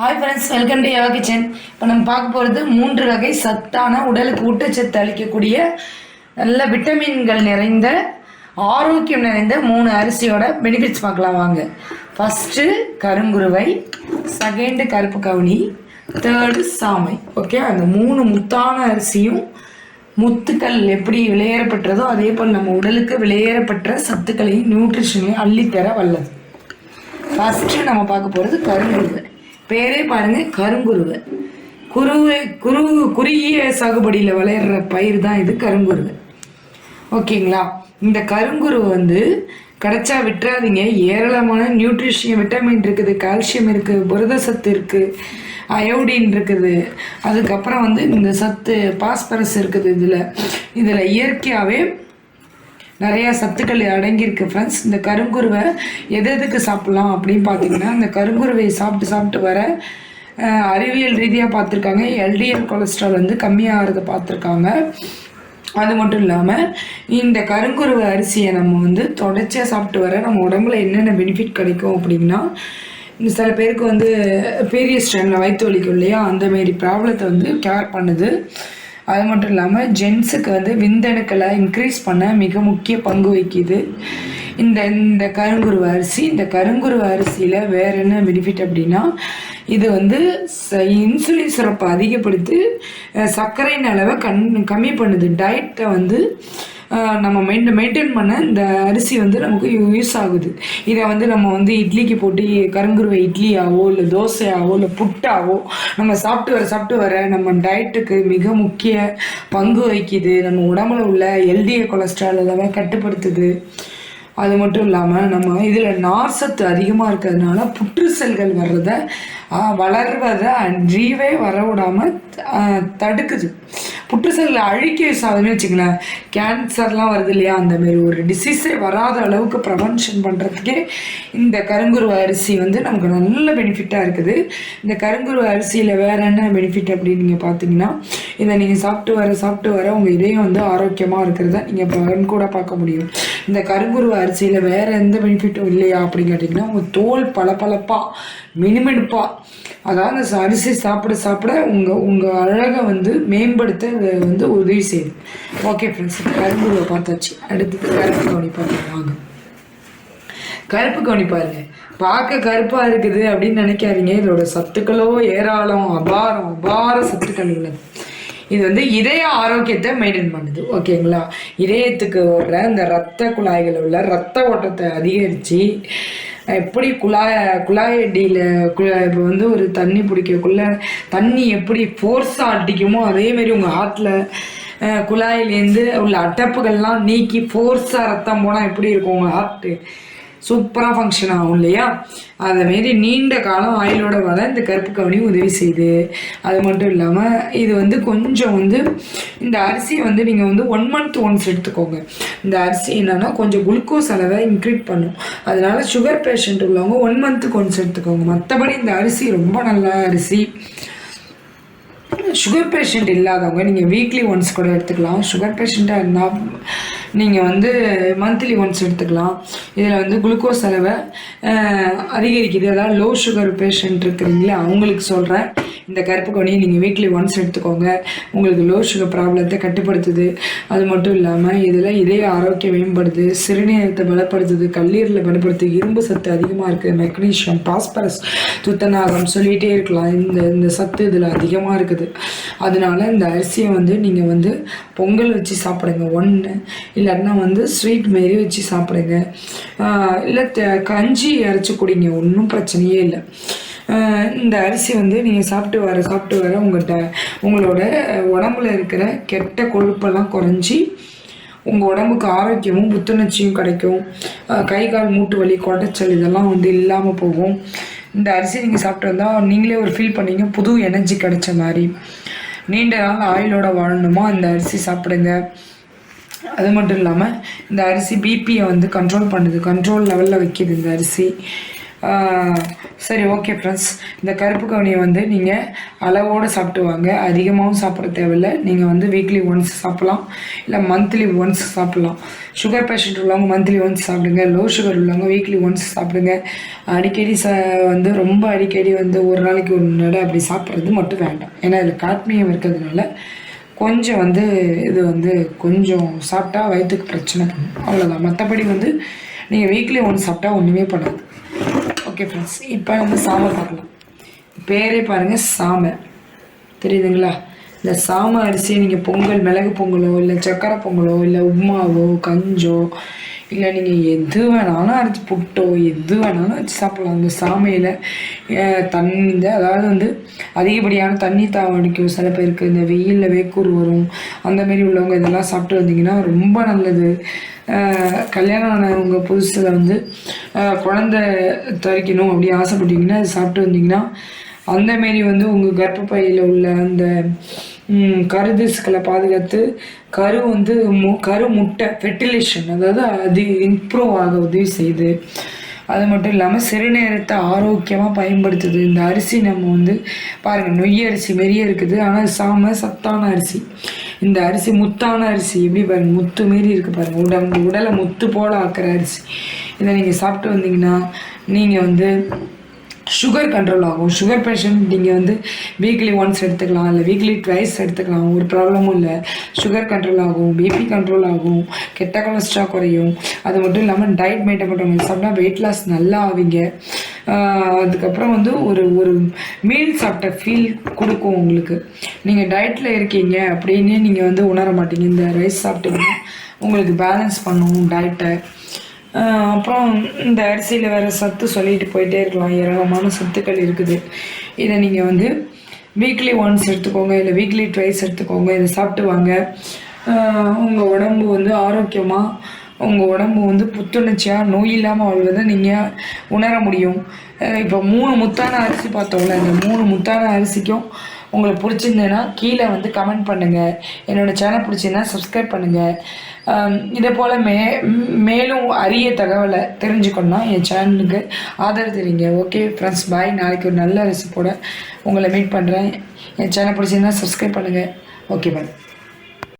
Hi friends welcome to yoga kitchen இப்போ நம்ம பார்க்க போகிறது மூன்று வகை சத்தான உடலுக்கு ஊட்டச்சத்து அளிக்கக்கூடிய நல்ல விட்டமின்கள் நிறைந்த ஆரோக்கியம் நிறைந்த மூணு அரிசியோட பெனிஃபிட்ஸ் பார்க்கலாம் வாங்க. ஃபஸ்ட்டு கருங்குருவை செகண்டு கருப்பு கவுனி தேர்டு சாமை. ஓகே அந்த மூணு முத்தான அரிசியும் முத்துக்கள் எப்படி விளையேறப்பட்டதோ அதே போல் நம்ம உடலுக்கு விளையேறப்பட்ட சத்துக்களையும் நியூட்ரிஷனையும் அள்ளித்தர வல்லது. ஃபஸ்ட்டு நம்ம பார்க்க போகிறது கருங்குருவை. பேரே பாருங்க கருங்குருவை. குருவை குரு குறுகிய சாகுபடியில் விளையிற பயிர் தான் இது கருங்குருவை. ஓகேங்களா? இந்த கருங்குருவை வந்து கிடைச்சா விட்டுறாதீங்க. ஏராளமான நியூட்ரிஷன் விட்டமின் இருக்குது கால்சியம் இருக்குது புரத சத்து இருக்குது அயோடின் இருக்குது. அதுக்கப்புறம் வந்து இந்த சத்து பாஸ்பரஸ் இருக்குது இதில். இதில் இயற்கையாகவே நிறைய சத்துக்கள் அடங்கியிருக்கு ஃப்ரெண்ட்ஸ் இந்த கருங்குருவை எது எதுக்கு சாப்பிட்லாம் அப்படின்னு பார்த்தீங்கன்னா இந்த கருங்குருவையை சாப்பிட்டு சாப்பிட்டு வர அறிவியல் ரீதியாக பார்த்துருக்காங்க. எல்டிஎல் கொலஸ்ட்ரால் வந்து கம்மியாகிறத பார்த்துருக்காங்க. அது மட்டும் இல்லாமல் இந்த கருங்குருவை அரிசியை நம்ம வந்து தொடர்ச்சியாக சாப்பிட்டு வர நம்ம உடம்புல என்னென்ன பெனிஃபிட் கிடைக்கும் அப்படின்னா சில பேருக்கு வந்து பீரியட்ஸ் டைமில் வயிற்று வலிக்கும் இல்லையா? அந்தமாரி ப்ராப்ளத்தை வந்து கேர் பண்ணுது. அது மட்டும் இல்லாமல் ஜென்ஸுக்கு வந்து விந்தணுக்களை இன்க்ரீஸ் பண்ண மிக முக்கிய பங்கு வகிக்குது. இந்த இந்த கருங்குருவ அரிசி இந்த கருங்குருவ அரிசியில் வேற என்ன பெனிஃபிட் அப்படின்னா இது வந்து ச- இன்சுலின் சுரப்பை அதிகப்படுத்தி சர்க்கரையின் அளவை கண் கம்மி பண்ணுது. டயட்டை வந்து நம்ம மெயின் மெயின்டைன் பண்ண இந்த அரிசி வந்து நமக்கு யூஸ் ஆகுது. இதை வந்து நம்ம வந்து இட்லிக்கு போட்டு கருங்குருவை இட்லியாவோ இல்லை தோசையாவோ இல்லை புட்டாவோ நம்ம சாப்பிட்டு வர சாப்பிட்டு வர நம்ம டயட்டுக்கு மிக முக்கிய பங்கு வகிக்குது. நம்ம உடம்புல உள்ள எல்டிஏ கொலஸ்ட்ரால் எல்லாமே கட்டுப்படுத்துது. அது மட்டும் இல்லாமல் நம்ம இதில் நார் சத்து அதிகமாக இருக்கிறதுனால புற்று செல்கள் வர்றதை வளர்வதை ஜீவே வர விடாமல் தடுக்குது. புற்று செல்களை அழிக்க யூஸ் வச்சுங்களேன் கேன்சர்லாம் வருது இல்லையா? அந்த மாதிரி ஒரு டிசீஸே வராத அளவுக்கு ப்ரவென்ஷன் பண்ணுறதுக்கே இந்த கருங்குருவ அரிசி வந்து நமக்கு நல்ல பெனிஃபிட்டாக இருக்குது. இந்த கருங்குருவ அரிசியில் வேறு என்ன பெனிஃபிட் அப்படின்னு நீங்கள் பார்த்தீங்கன்னா இதை நீங்கள் சாப்பிட்டு வர சாப்பிட்டு வர உங்கள் இதயம் வந்து ஆரோக்கியமாக இருக்கிறத நீங்கள் பலன் கூட பார்க்க முடியும். இந்த கருங்குருவ அரிசியில் வேறு எந்த பெனிஃபிட்டும் இல்லையா அப்படின்னு கேட்டிங்கன்னா உங்கள் தோல் பளபளப்பாக மினுமினுப்பாக அதாவது அந்த அரிசி சாப்பிட சாப்பிட உங்கள் உங்கள் அழகை வந்து மேம்படுத்த வந்து உதவி செய்யுது ஓகே ஃப்ரெண்ட்ஸ் கருங்குருவை பார்த்தாச்சு. அடுத்தது கருப்பு கவனி பார்க்கலாம் வாங்க. கருப்பு கவனி பாருங்க பார்க்க கருப்பா இருக்குது அப்படின்னு நினைக்காதீங்க. இதோட சத்துக்களோ ஏராளம் அபாரம் அபார சத்துக்கள் உள்ளது. இது வந்து இதய ஆரோக்கியத்தை மெயின்டைன் பண்ணுது. ஓகேங்களா இதயத்துக்கு ஓடுற இந்த ரத்த குழாய்கள் உள்ள ரத்த ஓட்டத்தை அதிகரித்து எப்படி குழாய் குழாய் அடியில் குழாய் இப்போ வந்து ஒரு தண்ணி பிடிக்கக்குள்ள தண்ணி எப்படி ஃபோர்ஸாக அடிக்குமோ அதே மாதிரி உங்கள் ஹார்ட்டில் குழாயிலேருந்து உள்ள அட்டப்புகள்லாம் நீக்கி ஃபோர்ஸாக ரத்தம் போனால் எப்படி இருக்கும் உங்கள் ஹார்ட்டு சூப்பராக ஃபங்க்ஷன் ஆகும் இல்லையா? அதேமாரி நீண்ட காலம் ஆயிலோட வர இந்த கருப்பு கவனி உதவி செய்யுது அது மட்டும் இல்லாமல் இது வந்து கொஞ்சம் வந்து இந்த அரிசியை வந்து நீங்கள் வந்து ஒன் மந்த் ஒன்ஸ் எடுத்துக்கோங்க. இந்த அரிசி என்னன்னா கொஞ்சம் குளுக்கோஸ் அளவை இன்க்ரீட் பண்ணும். அதனால சுகர் பேஷண்ட் உள்ளவங்க ஒன் மந்த்துக்கு ஒன்ஸ் எடுத்துக்கோங்க. மற்றபடி இந்த அரிசி ரொம்ப நல்ல அரிசி. சுகர் பேஷண்ட் இல்லாதவங்க நீங்கள் வீக்லி ஒன்ஸ் கூட எடுத்துக்கலாம். சுகர் பேஷண்ட்டாக இருந்தால் நீங்கள் வந்து மந்த்லி ஒன்ஸ் எடுத்துக்கலாம். இதில் வந்து குளுக்கோஸ் அளவை அதிகரிக்குது. அதாவது லோ சுகர் பேஷண்ட் இருக்கிறீங்களா அவங்களுக்கு சொல்கிறேன் இந்த கருப்பு கவனியை நீங்கள் வீக்லி ஒன்ஸ் எடுத்துக்கோங்க. உங்களுக்கு லோ சுகர் ப்ராப்ளத்தை கட்டுப்படுத்துது. அது மட்டும் இல்லாமல் இதில் இதய ஆரோக்கியம் மேம்படுது சிறுநீரகத்தை பலப்படுத்துது கல்லீரலை பலப்படுத்து இரும்பு சத்து அதிகமாக இருக்குது மெக்னீஷியம் பாஸ்பரஸ் துத்தநாகம் சொல்லிகிட்டே இருக்கலாம். இந்த இந்த சத்து இதில் அதிகமாக இருக்குது. அதனால இந்த அரிசியை வந்து நீங்கள் வந்து பொங்கல் வச்சு சாப்பிடுங்க. ஒன்று இல்லைன்னா வந்து ஸ்வீட் மாரி வச்சு சாப்பிடுங்க. இல்லை கஞ்சி அரைச்சி குடிங்க. ஒன்றும் பிரச்சனையே இல்லை. இந்த அரிசி வந்து நீங்கள் சாப்பிட்டு வர சாப்பிட்டு வர உங்கள்கிட்ட உங்களோட உடம்புல இருக்கிற கெட்ட கொழுப்பெல்லாம் குறைஞ்சி உங்கள் உடம்புக்கு ஆரோக்கியமும் புத்துணர்ச்சியும் கிடைக்கும். கை கால் மூட்டு வலி குடைச்சல் இதெல்லாம் வந்து இல்லாமல் போகும். இந்த அரிசி நீங்கள் சாப்பிட்டு வந்தால் நீங்களே ஒரு ஃபீல் பண்ணீங்க புது எனர்ஜி கிடைச்ச மாதிரி. நீண்ட நாள் ஆயிலோட வாழணுமா இந்த அரிசி சாப்பிடுங்க. அது மட்டும் இல்லாமல் இந்த அரிசி பிபியை வந்து கண்ட்ரோல் பண்ணுது கண்ட்ரோல் லெவலில் வைக்கிது இந்த அரிசி. சரி ஓகே ஃப்ரெண்ட்ஸ் இந்த கருப்பு கவனியை வந்து நீங்கள் அளவோடு சாப்பிட்டு வாங்க. அதிகமாகவும் சாப்பிட தேவையில்லை. நீங்கள் வந்து வீக்லி ஒன்ஸ் சாப்பிட்லாம். இல்லை மந்த்லி ஒன்ஸ் சாப்பிட்லாம். சுகர் பேஷண்ட் உள்ளவங்க மந்த்லி ஒன்ஸ் சாப்பிடுங்க. லோ சுகர் உள்ளவங்க வீக்லி ஒன்ஸ் சாப்பிடுங்க. அடிக்கடி ச வந்து ரொம்ப அடிக்கடி வந்து ஒரு நாளைக்கு ஒரு நடை அப்படி சாப்பிட்றது மட்டும் வேண்டாம். ஏன்னா இதில் காட்மியம் இருக்கிறதுனால கொஞ்சம் வந்து இது வந்து கொஞ்சம் சாப்பிட்டா வயிற்றுக்கு பிரச்சனை பண்ணும். அவ்வளோதான் மற்றபடி வந்து நீங்கள் வீக்லி ஒன்று சாப்பிட்டா ஒன்றுமே பண்ணாது. ஓகே ஃப்ரெண்ட்ஸ் இப்போ வந்து சாமை பார்க்கலாம். பேரே பாருங்கள் சாமை தெரியுதுங்களா? இந்த சாமை அரிசியை நீங்கள் பொங்கல் மிளகு பொங்கலோ இல்லை சக்கரை பொங்கலோ இல்லை உப்மாவோ கஞ்சோ இல்லை நீங்கள் எது வேணாலும் அரைச்சி புட்டோ எது வேணாலும் வச்சு சாப்பிட்லாம். அந்த சாமையில் தண்ணி இந்த அதாவது வந்து அதிகப்படியான தண்ணி தாவடிக்கும் சில பேருக்கு இந்த வெயிலில் வேக்கூர் வரும். அந்தமாரி உள்ளவங்க இதெல்லாம் சாப்பிட்டு வந்தீங்கன்னா ரொம்ப நல்லது. கல்யாணம் ஆனவங்க புதுசில் வந்து குழந்த குழந்தை தரிக்கணும் அப்படி ஆசைப்பட்டீங்கன்னா அது சாப்பிட்டு வந்தீங்கன்னா அந்த மாரி வந்து உங்கள் கர்ப்பப்பையில் உள்ள அந்த கருதிசுக்களை பாதுகாத்து கரு வந்து மு கரு முட்டை ஃபெர்டிலேஷன் அதாவது அது இம்ப்ரூவ் ஆக உதவி செய்யுது. அது மட்டும் இல்லாமல் சிறுநேரத்தை ஆரோக்கியமாக பயன்படுத்துது. இந்த அரிசி நம்ம வந்து பாருங்கள் நொய் அரிசி மாரியே இருக்குது. ஆனால் சாம சத்தான அரிசி. இந்த அரிசி முத்தான அரிசி எப்படி பாருங்கள் முத்து மாரி இருக்குது பாருங்கள் உடம்பு உடலை முத்து போல் ஆக்குற அரிசி. இதை நீங்கள் சாப்பிட்டு வந்தீங்கன்னா நீங்கள் வந்து சுகர் கண்ட்ரோல் ஆகும். சுகர் பேஷண்ட் நீங்கள் வந்து வீக்லி ஒன்ஸ் எடுத்துக்கலாம் இல்லை வீக்லி ட்வைஸ் எடுத்துக்கலாம். ஒரு ப்ராப்ளமும் இல்லை. சுகர் கண்ட்ரோல் ஆகும் பிபி கண்ட்ரோல் ஆகும் கெட்ட கொலஸ்ட்ரால் குறையும். அது மட்டும் இல்லாமல் டயட் மெயின்டைன் பண்ணுறவங்க சாப்பிட்டா வெயிட் லாஸ் நல்லா ஆவீங்க. அதுக்கப்புறம் வந்து ஒரு ஒரு மீல் சாப்பிட்ட ஃபீல் கொடுக்கும் உங்களுக்கு. நீங்கள் டயட்டில் இருக்கீங்க அப்படின்னு நீங்கள் வந்து உணர மாட்டீங்க. இந்த ரைஸ் சாப்பிட்டீங்கன்னா உங்களுக்கு பேலன்ஸ் பண்ணும் டயட்டை அப்புறம் இந்த அரிசியில் வேறு சத்து சொல்லிட்டு போயிட்டே இருக்கலாம். ஏராளமான சத்துக்கள் இருக்குது. இதை நீங்கள் வந்து வீக்லி ஒன்ஸ் எடுத்துக்கோங்க. இல்லை வீக்லி ட்வைஸ் எடுத்துக்கோங்க. இதை சாப்பிட்டு வாங்க. உங்கள் உடம்பு வந்து ஆரோக்கியமாக உங்கள் உடம்பு வந்து புத்துணர்ச்சியாக நோய் இல்லாமல் வாழ்வதை நீங்கள் உணர முடியும். இப்போ மூணு முத்தான அரிசி பார்த்தோம்ல. இந்த மூணு முத்தான அரிசிக்கும் உங்களுக்கு பிடிச்சிருந்ததுன்னா கீழே வந்து கமெண்ட் பண்ணுங்கள் என்னோட சேனல் பிடிச்சிருந்தா சப்ஸ்கிரைப் பண்ணுங்கள் இதே போல் மே மேலும் அரிய தகவலை தெரிஞ்சுக்கணும்னா என் சேனலுக்கு ஆதரவு தெரியுங்க ஓகே ஃப்ரெண்ட்ஸ் பாய் நாளைக்கு ஒரு நல்ல ரெசிப்போட உங்களை மீட் பண்ணுறேன் என் சேனல் பிடிச்சிருந்தா சப்ஸ்கிரைப் பண்ணுங்கள் ஓகே பாய்